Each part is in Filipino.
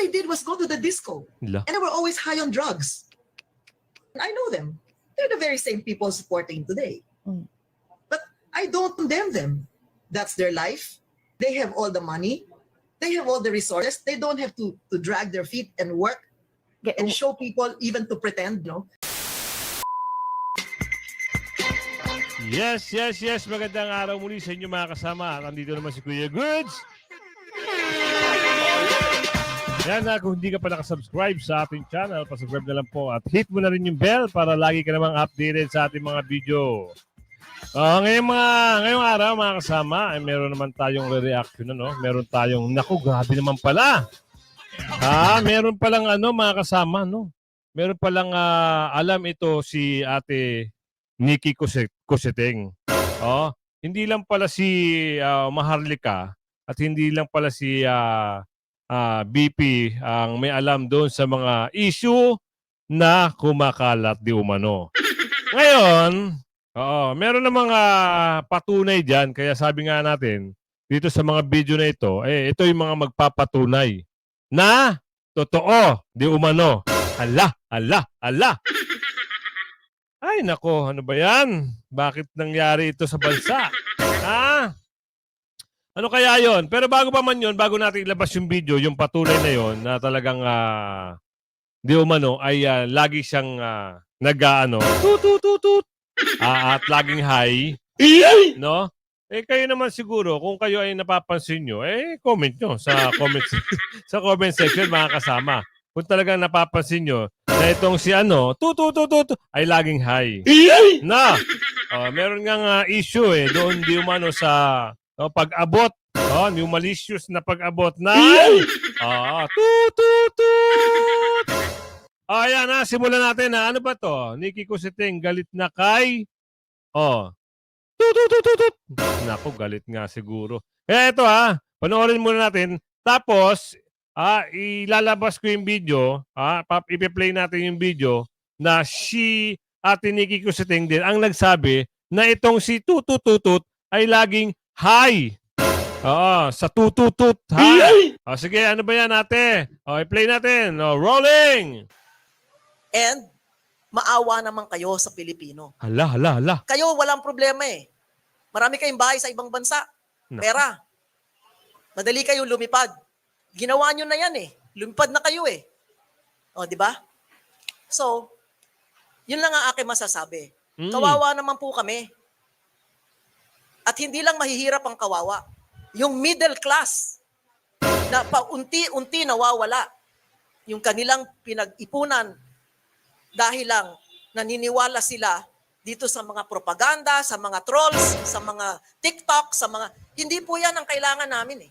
they did was go to the disco. La. And they were always high on drugs. And I know them. They're the very same people supporting today. Mm. But I don't condemn them. That's their life. They have all the money. They have all the resources. They don't have to, to drag their feet and work Ge- and show people even to pretend, no? Yes, yes, yes. Magandang araw muli sa inyo mga kasama. At Nandito naman si Kuya Goods. Yan na, kung hindi ka pa nakasubscribe sa ating channel, pasubscribe na lang po at hit mo na rin yung bell para lagi ka namang updated sa ating mga video. Ah, ngayong mga ngayong araw mga kasama, ay meron naman tayong reaction ano, meron tayong naku, grabe naman pala. Ah, meron palang ano mga kasama no. Meron palang ah, alam ito si Ate Nikki Kuset Kuseteng. Oh, hindi lang pala si ah, Maharlika at hindi lang pala si ah, ah, BP ang may alam doon sa mga issue na kumakalat di umano. Ngayon, oo, meron na mga patunay diyan kaya sabi nga natin dito sa mga video na ito, eh ito yung mga magpapatunay na totoo di umano. Ala, ala, ala. Ay, nako, ano ba yan? Bakit nangyari ito sa bansa? Ha? Ano kaya yon? Pero bago pa man yon, bago natin ilabas yung video, yung patunay na yon na talagang ah, di umano ay ah, lagi siyang uh, nag-ano, tut tut tut tut, ah, at laging high, no? Eh kayo naman siguro, kung kayo ay napapansin nyo, eh comment nyo sa comment sa comment section mga kasama. Kung talagang napapansin nyo na itong si ano, tu tu tu tu, tu ay laging high. Na, oh, meron nga nga issue eh, doon di umano sa oh, pag-abot, oh, yung malicious na pag-abot na, ah, tu tu tu. Oh, ayan na, simulan natin na. Ano ba to? Nikki Kusiting, galit na kay, oh, tu tu tu tu tu. Naku, galit nga siguro. Kaya ito ha, panoorin muna natin. Tapos, ah, ilalabas ko yung video, ah, pap ipe-play natin yung video na si Ate Nikki Kusiting din ang nagsabi na itong si Tutututut ay laging high. Oo, sa tututut high. O, sige, ano ba yan ate? O, i-play natin. O, rolling! And maawa naman kayo sa Pilipino. Hala, hala, hala. Kayo walang problema eh. Marami kayong bahay sa ibang bansa. Naku. Pera. Madali kayo lumipad. Ginawa nyo na yan eh. Lumipad na kayo eh. O, di ba? So, yun lang ang aking masasabi. Mm. Kawawa naman po kami. At hindi lang mahihirap ang kawawa. Yung middle class na paunti-unti nawawala. Yung kanilang pinag-ipunan dahil lang naniniwala sila dito sa mga propaganda, sa mga trolls, sa mga TikTok, sa mga... Hindi po yan ang kailangan namin eh.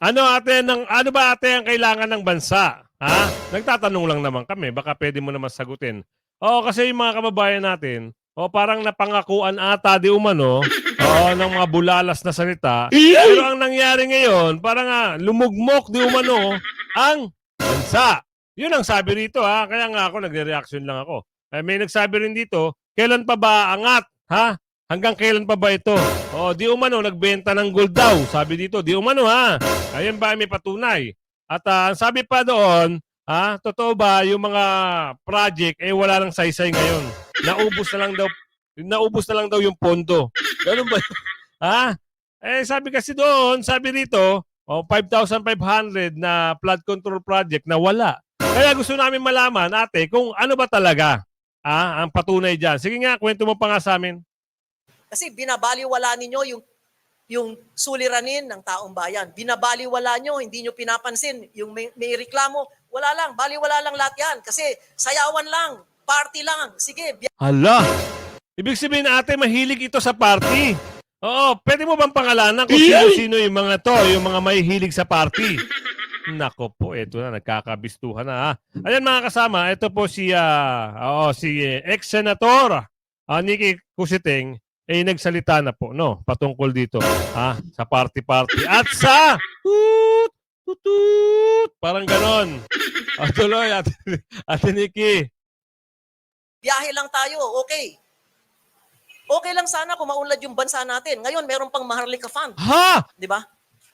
Ano ate, ng, ano ba ate ang kailangan ng bansa? Ha? Nagtatanong lang naman kami. Baka pwede mo naman sagutin. Oo, kasi yung mga kababayan natin, o parang napangakuan ata di umano, o ng mga bulalas na salita. Pero ang nangyari ngayon, parang nga, lumugmok di umano ang bansa. Yun ang sabi rito ha. Kaya nga ako, nagre-reaction lang ako. Eh, may nagsabi rin dito, kailan pa ba angat? Ha? Hanggang kailan pa ba ito? O, di umano, nagbenta ng gold daw. Sabi dito, di umano ha. Ayun ba may patunay? At ah, ang sabi pa doon, ha, totoo ba yung mga project eh wala nang saysay ngayon? Naubos na lang daw naubos na lang daw yung pondo. Ganun ba? ha? Eh sabi kasi doon, sabi rito, oh, 5,500 na flood control project na wala. Kaya gusto namin malaman, ate, kung ano ba talaga ah, ang patunay diyan. Sige nga, kwento mo pa nga sa amin. Kasi binabaliwala ninyo yung yung suliranin ng taong bayan. Binabaliwala nyo, hindi nyo pinapansin. Yung may, may reklamo, wala lang, baliwala lang lahat yan. Kasi sayawan lang, party lang. Sige, biya- Hala! Ibig sabihin ate, mahilig ito sa party. Oo, pwede mo bang pangalanan kung sino-sino yung mga to, yung mga mahihilig sa party? Nako po, eto na, nagkakabistuhan na ha. Ayan mga kasama, ito po si, ah, oo, si eh, ex-senator uh, Nikki Kusiting, eh nagsalita na po, no, patungkol dito, ha, sa party-party. At sa, tut, tut, tut, parang ganon. O, tuloy, ate, ate Nikki. biyahe lang tayo, okay. Okay lang sana kung maunlad yung bansa natin. Ngayon, meron pang Maharlika Fund. Ha? Di ba?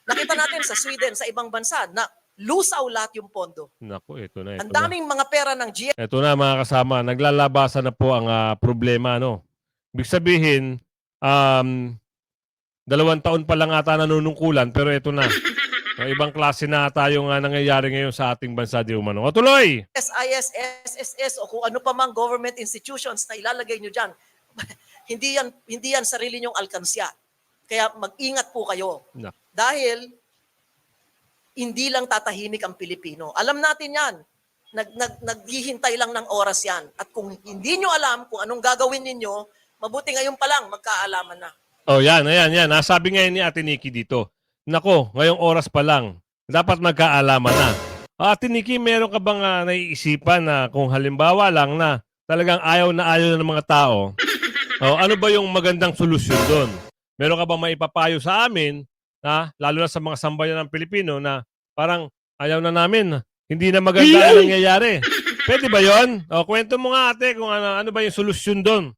Nakita natin sa Sweden, sa ibang bansa, na lusaw lahat yung pondo. Naku, ito na, ito Ang na. daming mga pera ng GM Ito na mga kasama, naglalabasan na po ang ah, problema. No? Ibig sabihin, um, dalawang taon pa lang ata nanunungkulan pero ito na. O, ibang klase na tayo nga nangyayari ngayon sa ating bansa, di umano. O tuloy! SIS, SSS o kung ano pa mang government institutions na ilalagay nyo dyan, hindi yan, hindi yan sarili nyong alkansya. Kaya mag-ingat po kayo. Na. Dahil hindi lang tatahimik ang Pilipino. Alam natin yan. Nag, nag, naghihintay lang ng oras yan. At kung hindi nyo alam kung anong gagawin ninyo, mabuti ngayon pa lang magkaalaman na. Oh, yan, ayan, yan. Nasabi ngayon ni Ate Nikki dito. Nako, ngayong oras pa lang, dapat magkaalaman na. Ate Nikki, meron ka bang ah, naiisipan na kung halimbawa lang na talagang ayaw na ayaw na ng mga tao, oh, ano ba yung magandang solusyon doon? Meron ka bang maipapayo sa amin, na, lalo na sa mga sambayan ng Pilipino na parang ayaw na namin, hindi na maganda ang nangyayari. Pwede ba yon? O, kwento mo nga ate kung ano, ano ba yung solusyon doon.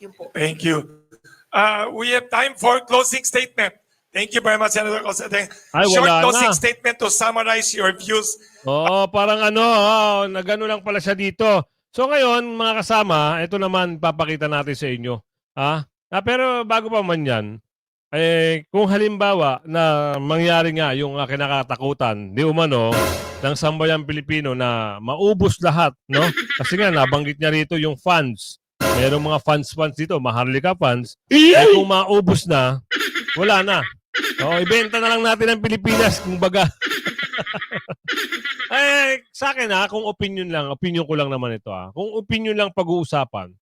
Yun po. Thank you. Uh, we have time for closing statement. Thank you very much, Senator Cosette. Ay, Short wala closing na. statement to summarize your views. Oo, parang ano, oh, nagano lang pala siya dito. So ngayon, mga kasama, ito naman papakita natin sa inyo. Ha? Ah, pero bago pa man yan, eh, kung halimbawa na mangyari nga yung uh, kinakatakutan, di umano, ng sambayang Pilipino na maubos lahat, no? Kasi nga, nabanggit niya rito yung funds. Merong mga funds-funds dito, Maharlika funds. Eh, kung maubos na, wala na. Oo, ibenta na lang natin ang Pilipinas, kung baga. Eh, sa akin ha, kung opinion lang, opinion ko lang naman ito ha. Kung opinion lang pag-uusapan,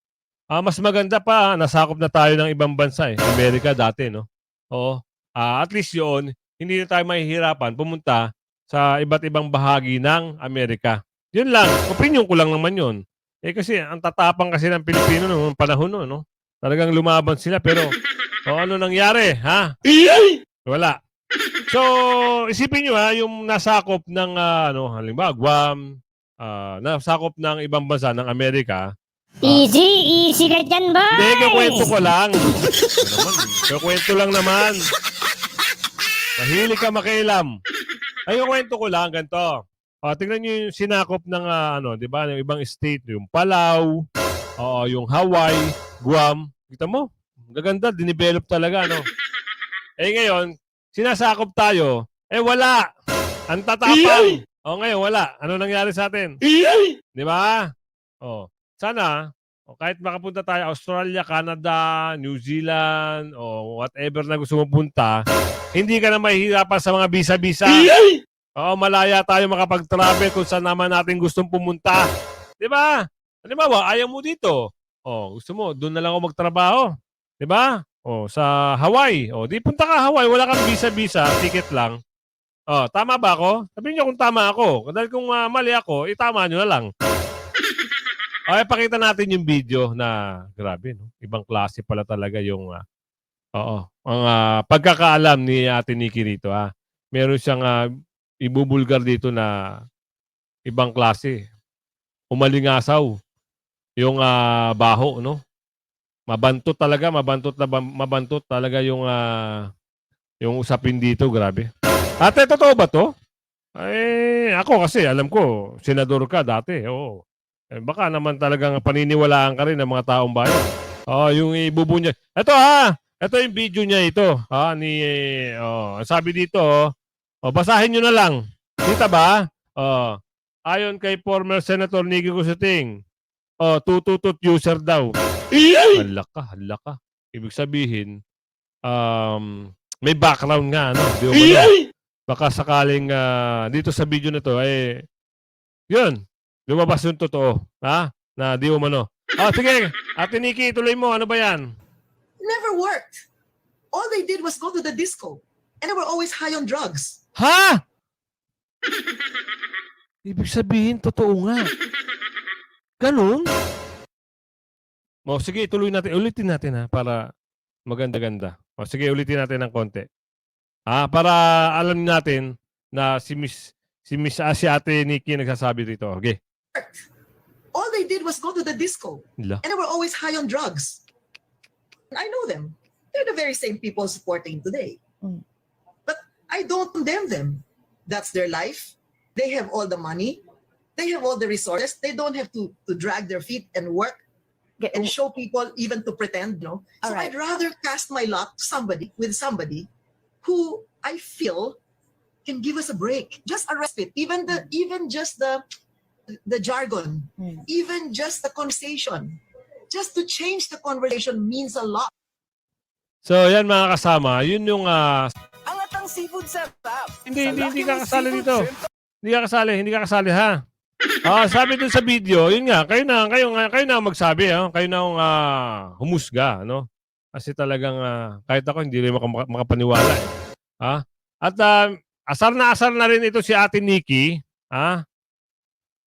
ah, mas maganda pa, nasakop na tayo ng ibang bansa eh. Amerika dati, no? Oo. Ah, at least yun, hindi na tayo mahihirapan pumunta sa iba't ibang bahagi ng Amerika. Yun lang, opinion ko lang naman yun. Eh kasi ang tatapang kasi ng Pilipino noong panahon no, no? Talagang lumaban sila pero o ano nangyari, ha? Wala. So, isipin nyo ha, yung nasakop ng, ah, ano, halimbawa, Guam, ah, nasakop ng ibang bansa ng Amerika. Easy, easy ka dyan, boy! Hindi, kakwento ko lang. Ano kakwento lang naman. Mahilig ka makialam. Ay, kakwento ko lang, ganito. Ah, tingnan nyo yung sinakop ng, ah, ano, di ba, yung ibang state, yung Palau, oo, yung Hawaii, Guam. Kita mo? Gaganda, dinevelop talaga, ano. Eh ngayon, sinasakop tayo, eh wala. Ang tatapang. O ngayon, wala. Ano nangyari sa atin? Di ba? O, sana, o kahit makapunta tayo Australia, Canada, New Zealand, o whatever na gusto mo punta, hindi ka na mahihirapan sa mga visa-visa. Oo, malaya tayo makapag-travel kung saan naman natin gustong pumunta. Di ba? Halimbawa, ayaw mo dito. O, gusto mo, doon na lang ako magtrabaho. Di ba? O, sa Hawaii. O, di punta ka Hawaii, wala kang visa-visa, ticket lang. O, tama ba ako? Sabihin niyo kung tama ako. Dahil kung ah, mali ako, itama niyo na lang. Okay, pakita natin yung video na grabe, no? Ibang klase pala talaga yung ah, Oo, ang ah, pagkakaalam ni Ate Nikki rito ha. Meron siyang ah, ibubulgar dito na ibang klase. Umalingasaw yung ah, baho, no? Mabantot talaga, mabantot na mabantot talaga yung ah, yung usapin dito, grabe. Ate, totoo ba to? Eh, ako kasi, alam ko, senador ka dati, oo. Eh, baka naman talagang paniniwalaan ka rin ng mga taong bayan. Oo, yung ibubunya. Ito ha, ito yung video niya ito. Ha, ni, oh, sabi dito, oh, oh, basahin nyo na lang. Kita ba? Oh, ayon kay former Senator Nicky Cusiting, oh, tututut user daw. Hala ka, hala ka. Ibig sabihin, um, may background nga, ano? Di ba ba? Baka sakaling ah, dito sa video na to, eh, yun, lumabas yung totoo. Ha? Na di umano. Oh, sige. Ate Nikki, tuloy mo. Ano ba yan? Never worked. All they did was go to the disco. And they were always high on drugs. Ha? Ibig sabihin, totoo nga. Ganun? O, sige, tuloy natin. Ulitin natin ha, para maganda-ganda. O, sige, ulitin natin ng konti. Ah, para alam natin na si Miss si Miss ah, si Ate Nikki nagsasabi rito. Okay. All they did was go to the disco. Ila. And they were always high on drugs. I know them. They're the very same people supporting today. Mm. But I don't condemn them. That's their life. They have all the money. They have all the resources. They don't have to, to drag their feet and work and show people even to pretend, no. So Alright. I'd rather cast my lot to somebody with somebody who I feel can give us a break, just a respite. Even the even just the the jargon, Hmm. even just the conversation, just to change the conversation means a lot. So, yan mga kasama, yun yung ah, Angat ang seafood setup. Hindi, Sa hindi, hindi Lucky ka kasali dito. Hindi ka kasali, hindi ka kasali ha. Ah, sabi dun sa video, yun nga, kayo na, kayo nga, kayo na magsabi, ha? Kayo na ang ah, humusga, no? Kasi talagang ah, kahit ako hindi rin maka- makapaniwala. Eh. Ha? At ah, asar na asar na rin ito si Ate Nikki, ha?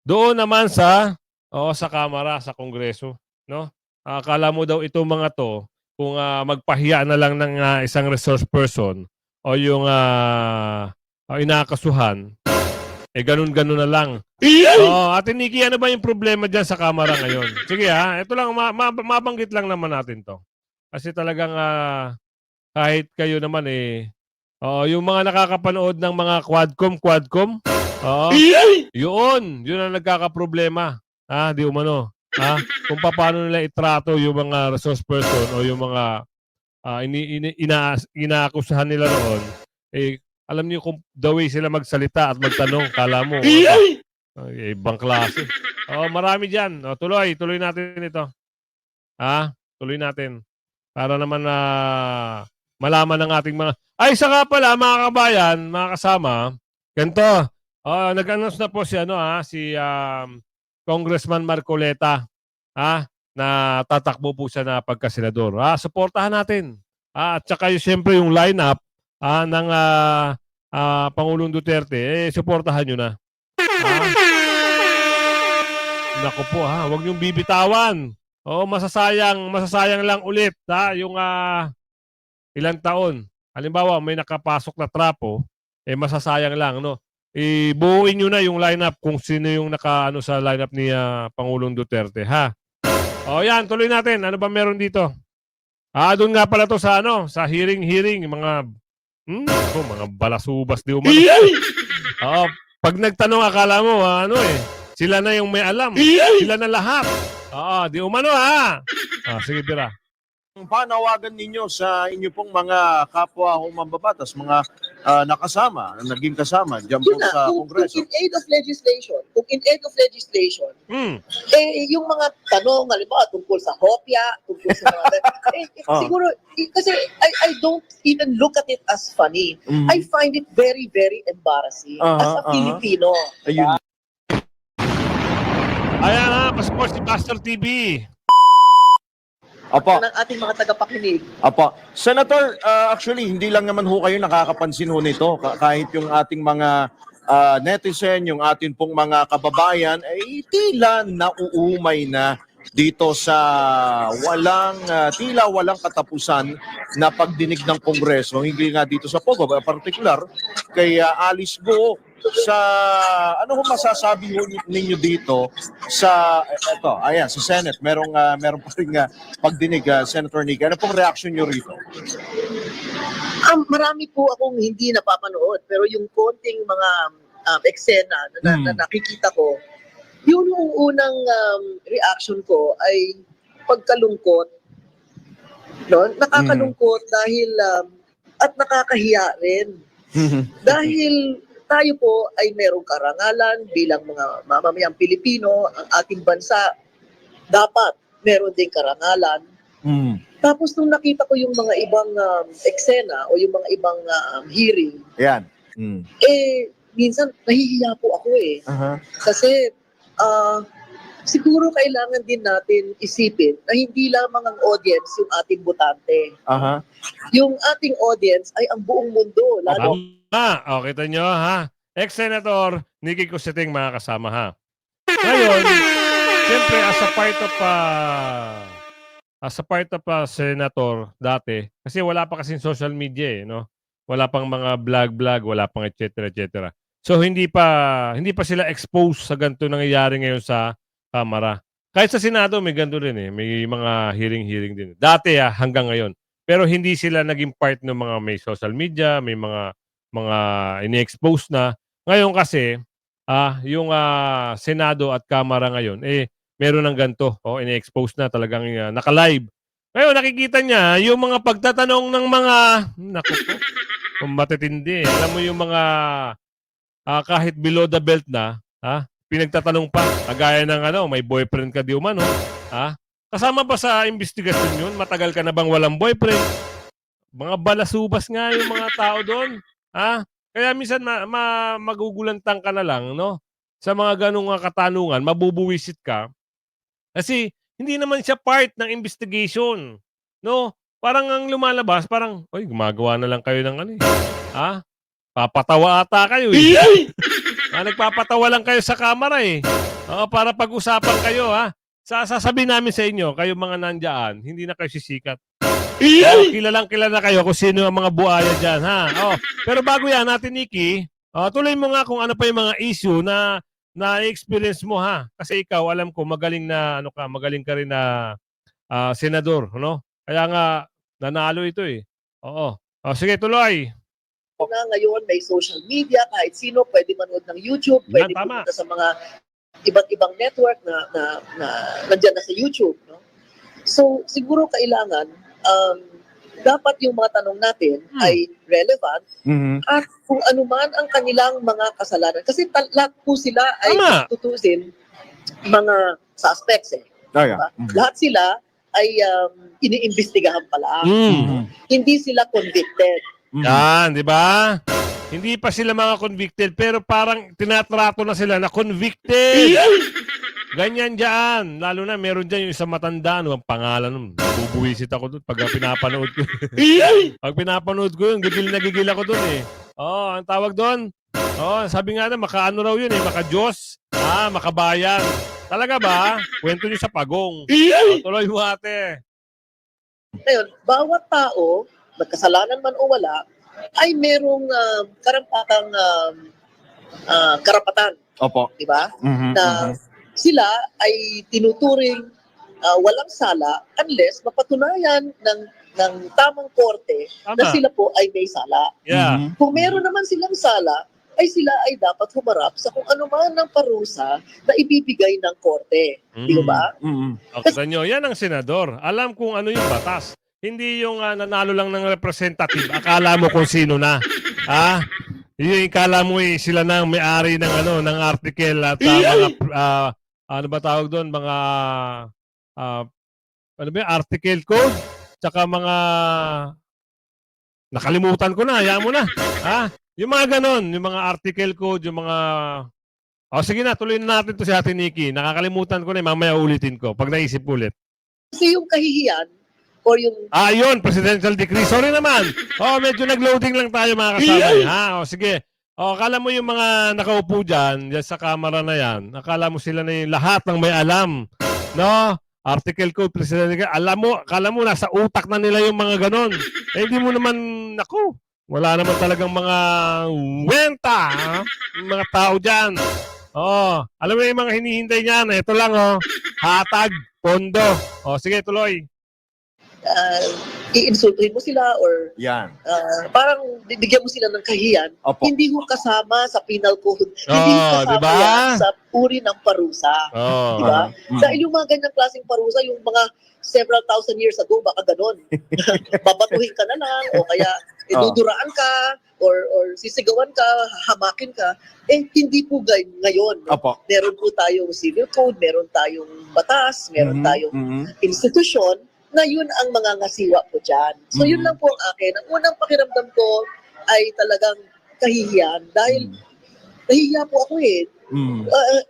Doon naman sa o sa Kamara, sa Kongreso, no? Ah, Akala mo daw itong mga to kung ah, magpahiya na lang ng ah, isang resource person o yung ah, ah, inakasuhan, eh ganun-ganun na lang. Oo, Ate Nikki, ano ba yung problema dyan sa kamera ngayon? Sige ha, ito lang, ma- ma- mabanggit lang naman natin to. Kasi talagang ah, kahit kayo naman eh, oo, yung mga nakakapanood ng mga quadcom, quadcom, oo, yun, yun ang nagkakaproblema. Ha, di umano. Ha? Kung paano nila itrato yung mga resource person o yung mga ah, ini, ini, ina, inaakusahan nila noon, eh, alam niyo kung the way sila magsalita at magtanong, kala mo, ay, ibang klase. Oh, marami diyan. Oh, tuloy, tuloy natin ito. Ha? Tuloy natin. Para naman na malaman ng ating mga Ay, isa nga pala mga kabayan, mga kasama. Ganito. Oh, nag-announce na po si ano ha, si um, Congressman Marcoleta. Ha? Na tatakbo po siya na pagkasenador. Ah, suportahan natin. Ah, at saka yung siyempre yung lineup ah, ng ah, ah, Pangulong Duterte, eh, suportahan nyo na. Ah. Naku po ha, huwag niyong bibitawan. Oo, masasayang, masasayang lang ulit ha, yung ah, ilang taon. Halimbawa, may nakapasok na trapo, eh masasayang lang, no? Ibuuin nyo na yung lineup kung sino yung naka ano sa lineup ni ah, Pangulong Duterte, ha? O yan, tuloy natin. Ano ba meron dito? Ah, doon nga pala to sa ano, sa hearing-hearing, mga hmm, ako, mga balasubas di umano. Oo, pag nagtanong akala mo, ah, ano eh, sila na yung may alam. Sila na lahat. Oo, di umano ha. Ah, sige, Bira. Ang panawagan ninyo sa inyo pong mga kapwa ho mambabatas, mga ah, nakasama, naging kasama dyan po na, sa kung, kung Kongreso. in aid of legislation, kung in aid of legislation, Hmm. eh, yung mga tanong, halimbawa, tungkol sa hopya, tungkol sa mga, eh, eh, Ah. siguro, eh, kasi I, I don't even look at it as funny. Mhm. I find it very, very embarrassing Aha, as a aha. Filipino. Ayun. Ayan ha, passport si Master TV. Apa, ng ating mga tagapakinig. apa. Senator, ah, actually, hindi lang naman ho kayo nakakapansin ho nito. Ka- kahit yung ating mga ah, netizen, yung ating pong mga kababayan, ay tila nauumay na dito sa walang, ah, tila walang katapusan na pagdinig ng Kongreso. Hindi nga dito sa Pogo, particular, kay ah, Alice Go sa ano ho masasabi ho ninyo dito sa eto ayan sa Senate merong ah, merong pa ring ah, pagdinig ah, Senator Nick ano pong reaction niyo rito Um, marami po akong hindi napapanood, pero yung konting mga um, eksena na, na, na Hmm. nakikita ko, yun yung unang um, reaction ko ay pagkalungkot. No? Nakakalungkot dahil um, at nakakahiya rin. Dahil tayo po ay merong karangalan bilang mga mamamayang Pilipino, ang ating bansa dapat meron ding karangalan. Mm. Tapos nung nakita ko yung mga ibang um, eksena o yung mga ibang um, hearing, Yan. Mm. eh minsan nahihiya po ako eh. Aha. Kasi ah, siguro kailangan din natin isipin na hindi lamang ang audience yung ating botante. Aha. Yung ating audience ay ang buong mundo, lalo Tama. O, kita nyo ha. Ex-Senator Nicky Cusiting, mga kasama ha. Ngayon, siyempre as a part of uh, as a part of a senator dati, kasi wala pa kasing social media eh, no? Wala pang mga vlog-vlog, wala pang et cetera, et cetera. So hindi pa hindi pa sila exposed sa ganito nangyayari ngayon sa kamera. Kahit sa Senado may ganito rin eh, may mga hearing-hearing din. Dati ah, hanggang ngayon. Pero hindi sila naging part ng mga may social media, may mga mga ini-expose na. Ngayon kasi, ah, yung ah, Senado at Kamara ngayon, eh, meron ng ganito. Oh, ini-expose na talagang uh, naka-live. Ngayon, nakikita niya yung mga pagtatanong ng mga, naku po, kung matitindi. Alam mo yung mga ah, kahit below the belt na, ha? Pinagtatanong pa, kagaya ng ano, may boyfriend ka di umano, ha? Kasama ba sa investigasyon yun? Matagal ka na bang walang boyfriend? Mga balasubas nga yung mga tao doon, ha? Kaya minsan ma, ma- magugulantang ka na lang, no? Sa mga ganung nga katanungan, mabubuwisit ka. Kasi hindi naman siya part ng investigation, no? Parang ang lumalabas, parang, oy, gumagawa na lang kayo ng ano eh. Ha? Papatawa ata kayo eh. ah, nagpapatawa lang kayo sa kamera eh. Oo, para pag-usapan kayo ha. Sa sasabihin namin sa inyo, kayo mga nandyan, hindi na kayo sisikat. Oh, kilalang kilala kayo kung sino ang mga buaya dyan, ha? Oh, pero bago yan, natin, Nikki, oh, tuloy mo nga kung ano pa yung mga issue na na-experience mo, ha? Kasi ikaw, alam ko, magaling na, ano ka, magaling ka rin na ah, senador, no? Kaya nga, nanalo ito eh. Oo. Oh, sige, tuloy. na ngayon may social media, kahit sino pwede manood ng YouTube, Yan, pwede tama. pumunta sa mga iba't ibang network na, na, na nandyan na sa YouTube. No? So, siguro kailangan, um, dapat yung mga tanong natin Hmm. ay relevant Mhm. at kung ano man ang kanilang mga kasalanan. Kasi tal- lahat po sila ay Tama. tutusin mga suspects. Eh, Ah, yeah. diba? Mhm. Lahat sila ay um, iniimbestigahan pala. Mm. Hindi sila convicted. Mhm. Yan, di ba? Hindi pa sila mga convicted, pero parang tinatrato na sila na convicted. Ganyan dyan. Lalo na meron dyan yung isang matanda. Ano ang pangalan nun? Bubuwisit ako doon pag pinapanood ko. pag pinapanood ko yun, gigil na gigil ako doon eh. Oo, ang tawag doon. Oo, sabi nga na, maka-ano raw yun eh, maka-Diyos. Ah, makabayan. Talaga ba? Kwento niyo sa pagong. Oh, tuloy mo ate. Ngayon, bawat tao, magkasalanan man o wala, ay merong ah, karampatang um, ah, karapatan, Opo. di ba? Mhm, Na mhm. sila ay tinuturing ah, walang sala unless mapatunayan ng ng tamang korte na Tama. sila po ay may sala. Yeah. Mhm. Kung meron naman silang sala, ay sila ay dapat humarap sa kung ano man ng parusa na ibibigay ng korte. Di Mm. ba? Mhm. Okay, nyo, yan ang senador. Alam kung ano yung batas. Hindi yung ah, nanalo lang ng representative. Akala mo kung sino na. Ha? Yung ikala mo eh, sila na ang may-ari ng ano ng article at ah, mga ah, ano ba tawag doon mga ah, ano ba yun? article code tsaka mga nakalimutan ko na hayaan mo na ha yung mga ganon yung mga article code yung mga o sige na tuloy na natin to si Ate Nikki nakakalimutan ko na eh, mamaya ulitin ko pag naisip ulit Kasi yung kahihiyan or yung Ah, yun, presidential decree. Sorry naman. Oh, medyo nag-loading lang tayo mga kasama. Ha? O, sige. O, akala mo yung mga nakaupo dyan, dyan sa kamera na yan, akala mo sila na yung lahat ng may alam. No? Article code, presidential decree. Alam mo, akala mo nasa utak na nila yung mga ganon. Eh, hindi mo naman, naku, wala naman talagang mga wenta, ha? Mga tao dyan. Oh, alam mo yung mga hinihintay niyan, ito lang oh. Hatag, pondo. O, sige, tuloy. Uh, iinsultuhin mo sila or Yan. uh, parang bibigyan mo sila ng kahiyan, Opo. hindi mo kasama sa penal code. hindi mo Oh, kasama diba? yan sa uri ng parusa. Oh. Di ba? Mhm. Dahil yung mga ganyang klaseng parusa, yung mga several thousand years ago, baka ganon. Babatuhin ka na lang, o kaya Oh. duduraan ka, or, or sisigawan ka, hamakin ka. Eh, hindi po gay- ngayon. Opo. Meron po tayong civil code, meron tayong batas, meron Mhm, tayong mhm. institusyon na yun ang mga ngasiwa po dyan. So yun Mhm. lang po ang akin. Ang unang pakiramdam ko ay talagang kahihiyan dahil nahihiya po ako eh. Mhm. Uh,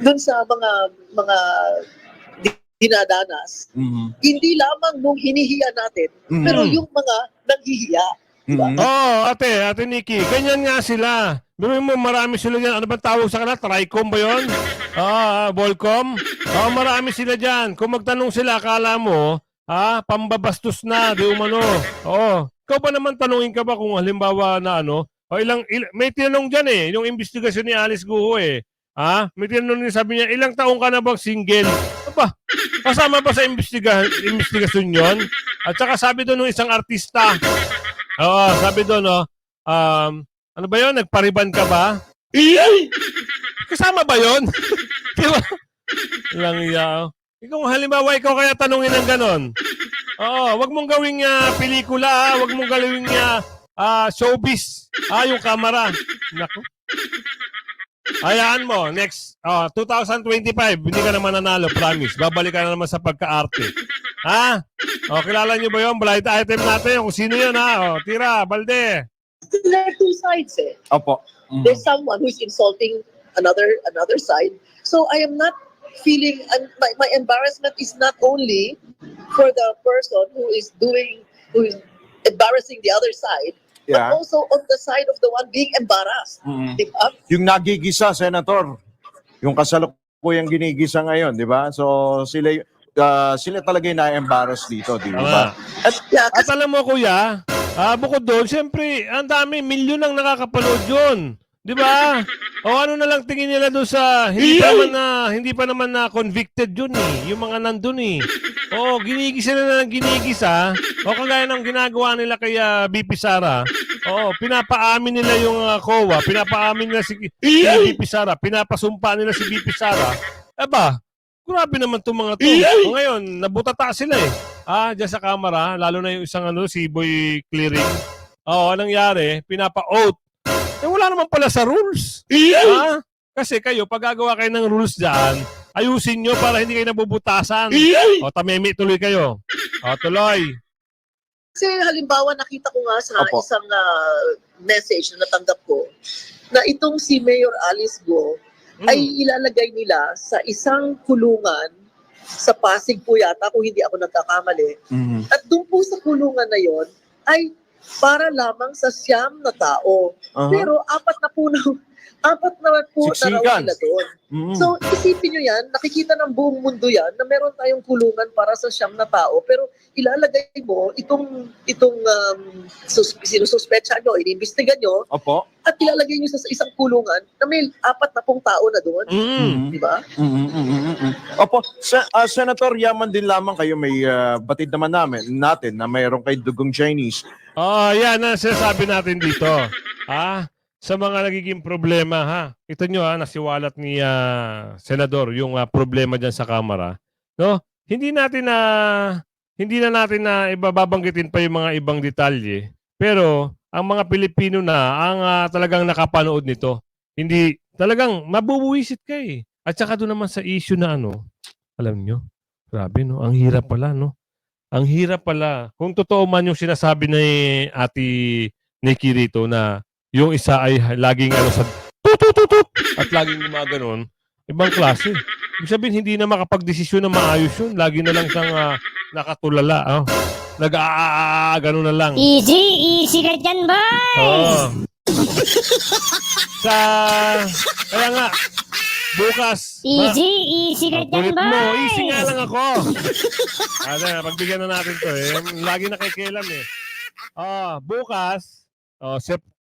doon sa mga mga di- dinadanas, Mhm. hindi lamang nung hinihiya natin, Mhm. pero yung mga nanghihiya. Mhm. Oo, ate, ate Nikki, ganyan nga sila. Biro mo, marami sila dyan. Ano ba tawag sa kanila? Tricom ba yun? Ah, Volcom? Oo, marami sila dyan. Kung magtanong sila, akala mo, ha, pambabastos na, di umano. Oo. Ikaw ba naman tanungin ka ba kung halimbawa na ano, o ilang, il- may tinanong dyan eh, yung investigasyon ni Alice Guho eh. Ha? May tinanong niya, sabi niya, ilang taong ka na bang single? Aba, kasama ba sa investiga investigasyon yon? At saka sabi doon ng isang artista, Oo, sabi doon, no, um, Ano ba yun? Nagpariban ka ba? Kasama ba yun? Di ba? Lang iya. Ikaw, halimbawa, ikaw kaya tanungin ng ganon. Oo, wag mong gawing ah, pelikula, ah. wag mong gawing ah, ah, showbiz. Ah, yung camera. Nako. Hayaan mo, next, oh, 2025, hindi ka naman nanalo, promise. Babalik ka na naman sa pagka-arte. Ha? O, kilala niyo ba yung blind item natin? Kung sino yun, ha? O, tira, balde. There are two sides eh. Opo. Mhm. There's someone who's insulting another another side. So I am not feeling and my, my embarrassment is not only for the person who is doing who is embarrassing the other side, Yeah. but also on the side of the one being embarrassed. Mhm. Di ba? Yung nagigisa, Senator, yung kasalukuyang ginigisa ngayon, di ba? So sila ah, sila talaga yung na-embarrass dito, di ba? At Yeah, At alam mo, kuya, ah, bukod doon, siyempre, ang dami, milyon ang nakakapanood yun. Di ba? O ano na lang tingin nila doon sa hindi pa naman na hindi pa naman na convicted yun eh, yung mga nandun eh. Oo, ginigisa na lang ginigisa. O kagaya ng ginagawa nila kay ah, BP Sara. Oo, pinapaamin nila yung ah, COA, pinapaamin nila si, si BP Sara, pinapasumpa nila si BP Sara. Aba, grabe naman itong mga to. O ngayon, nabutata sila eh. Ah, dyan sa camera, lalo na yung isang ano, si Boy Clearing. Oo, anong nangyari? Pinapa-out. Eh, wala naman pala sa rules. Ha? Kasi kayo, pag gagawa kayo ng rules dyan, ayusin nyo para hindi kayo nabubutasan. O, tamemi tuloy kayo. O, tuloy. Kasi halimbawa nakita ko nga sa Opo. isang ah, message na natanggap ko na itong si Mayor Alice Go Mm. ay ilalagay nila sa isang kulungan sa Pasig po yata kung hindi ako nagkakamali. Mhm. At doon po sa kulungan na yon ay para lamang sa siyam na tao. Aha. Pero apat na po na apat na po Siksikan. sila doon. Mhm. So isipin nyo yan, nakikita ng buong mundo yan na meron tayong kulungan para sa siyam na tao pero ilalagay mo itong itong um, sus, sinususpetsa nyo, iniimbestigan nyo Opo. at ilalagay nyo sa isang kulungan na may apat na pong tao na doon. Mm. Di ba? Mhm, mhm. Opo, Sa, ah, Senator, yaman din lamang kayo may ah, batid naman namin natin na mayroon kay dugong Chinese. Oh, yan ang sinasabi natin dito. Ha? Sa mga nagiging problema, ha? Ito nyo, ha? Nasiwalat ni ah, Senador yung ah, problema dyan sa Kamara. No? Hindi natin na hindi na natin na ibababanggitin pa yung mga ibang detalye. Pero ang mga Pilipino na ang ah, talagang nakapanood nito. Hindi talagang mabubuwisit ka eh. At saka doon naman sa issue na ano, alam nyo, grabe no, ang hirap pala no. Ang hirap pala. Kung totoo man yung sinasabi ni Ate Nikki rito na yung isa ay laging ano sa tutututut at laging gumaganon, ibang klase. Ibig sabihin, hindi na makapag-desisyon na maayos yun. Lagi na lang siyang ah, nakatulala. Oh. Nag-aaaa, gano'n na lang. Easy, easy ka dyan, boy! Oo. sa, kaya nga, bukas, ma- Easy, easy ka dyan, boy! mo, easy nga lang ako. Ano, pagbigyan na natin to eh. Lagi nakikialam eh. Ah, bukas, oh,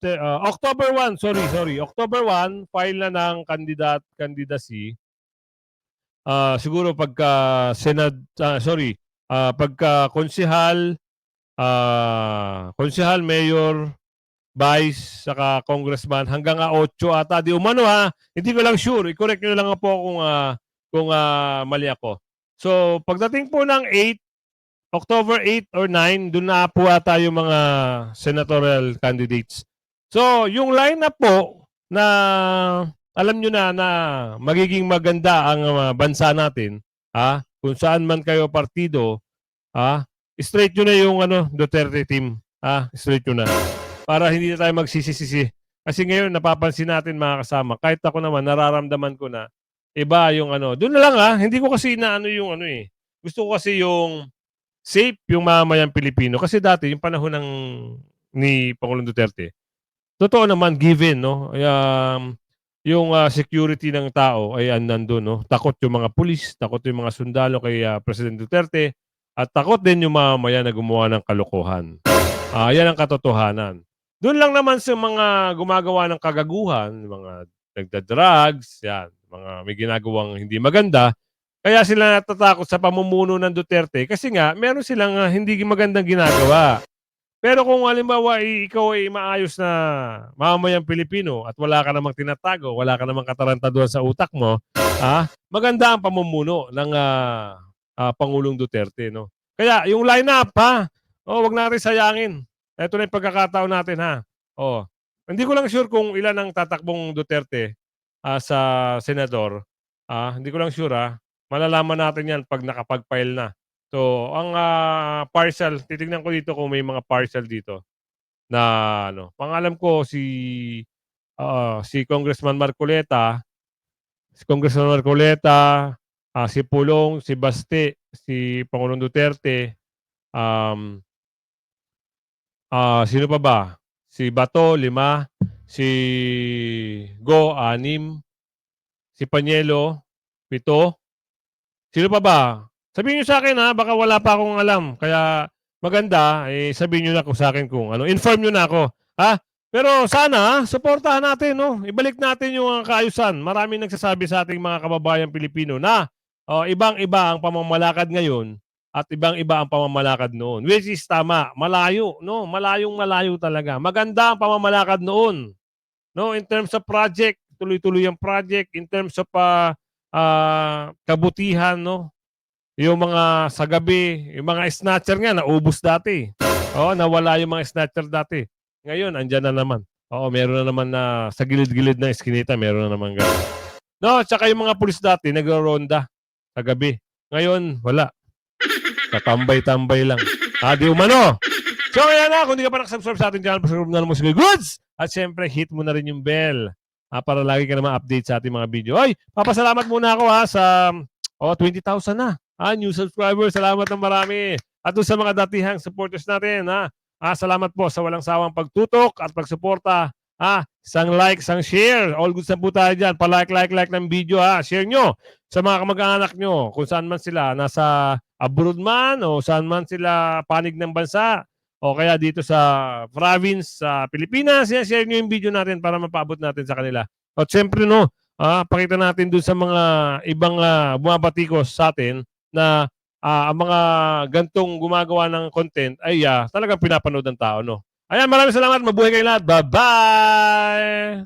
Ah, October 1, sorry, sorry. October 1, file na ng kandidat candidacy. Ah, siguro pagka Senad, ah, sorry, ah, pagka konsehal, ah, konsehal, mayor, vice, saka congressman hanggang ah, 8 ata di umano ha. Hindi ko lang sure. I-correct niyo lang po kung ah, kung ah, mali ako. So, pagdating po ng 8, October 8 or 9, doon na po ata yung mga senatorial candidates. So, yung lineup po na alam nyo na na magiging maganda ang ah, bansa natin, ha? Kung saan man kayo partido, ha? Straight nyo na yung ano, Duterte team, ha? Straight nyo na. Para hindi na tayo magsisisi. Kasi ngayon napapansin natin mga kasama, kahit ako naman nararamdaman ko na iba yung ano. Doon na lang ha, hindi ko kasi na ano yung ano eh. Gusto ko kasi yung safe yung mamamayang Pilipino kasi dati yung panahon ng ni Pangulong Duterte. Totoo naman given no. Um, yung ah, security ng tao ay an- nandun no. Takot yung mga pulis, takot yung mga sundalo kay ah, President Duterte at takot din yung mamamayan na gumawa ng kalokohan. Ah, yan ang katotohanan. Doon lang naman sa mga gumagawa ng kagaguhan, mga nagda-drugs, yan, mga may ginagawang hindi maganda, kaya sila natatakot sa pamumuno ng Duterte kasi nga meron silang ah, hindi magandang ginagawa. Pero kung halimbawa eh, ikaw ay maayos na mamamayang Pilipino at wala ka namang tinatago, wala ka namang katarantaduhan sa utak mo, ah, maganda ang pamumuno ng ah, ah, Pangulong Duterte, no? Kaya yung lineup ha, oh, wag natin sayangin. Ito na yung pagkakataon natin ha. Oh, hindi ko lang sure kung ilan ang tatakbong Duterte ah, sa senador. Ah, hindi ko lang sure ha. Malalaman natin 'yan pag nakapag-file na. So, ang ah, partial, titingnan ko dito kung may mga partial dito na ano. Pangalam ko si ah, si Congressman Marcoleta, si Congressman Marcoleta, ah, si Pulong, si Baste, si Pangulong Duterte, um, ah, sino pa ba? Si Bato, lima. Si Go, anim. Si Panyelo, pito. Sino pa ba? Sabihin niyo sa akin ha, baka wala pa akong alam. Kaya maganda, eh, sabihin niyo na ko sa akin kung ano. Inform niyo na ako. Ha? Pero sana, suportahan natin, no? Ibalik natin yung kaayusan. Maraming nagsasabi sa ating mga kababayan Pilipino na oh, ibang-iba ang pamamalakad ngayon at ibang-iba ang pamamalakad noon. Which is tama, malayo, no? Malayong malayo talaga. Maganda ang pamamalakad noon. No, in terms of project, tuloy-tuloy ang project in terms of ah, ah, kabutihan, no? Yung mga sa gabi, yung mga snatcher nga naubos dati. Oo, nawala yung mga snatcher dati. Ngayon, andyan na naman. Oo, meron na naman na sa gilid-gilid ng eskinita, meron na naman gano'n. No, tsaka yung mga pulis dati, nagro-ronda sa gabi. Ngayon, wala. Tatambay-tambay lang. Ah, umano. So, kaya na, kung di ka pa nakasubscribe sa ating channel, pasubscribe na mo si Goods. At syempre, hit mo na rin yung bell. Ah, para lagi ka naman update sa ating mga video. Oy, papasalamat muna ako ha sa oh, 20,000 na. Ah, new subscribers, salamat ng marami. At sa mga datihang supporters natin, ha. Ah, salamat po sa walang sawang pagtutok at pagsuporta. Ah, isang like, isang share. All good na po tayo dyan. Pa-like, like, like ng video ha. Share nyo sa mga kamag-anak nyo kung saan man sila. Nasa abroad man o saan man sila panig ng bansa o kaya dito sa province sa Pilipinas. Yan, share nyo yung video natin para mapaabot natin sa kanila. At syempre no, ah, pakita natin doon sa mga ibang ah, bumabatikos sa atin na ah, ang mga gantong gumagawa ng content ay ah, talagang pinapanood ng tao. No? Ayan, maraming salamat. Mabuhay kayo lahat. Bye-bye!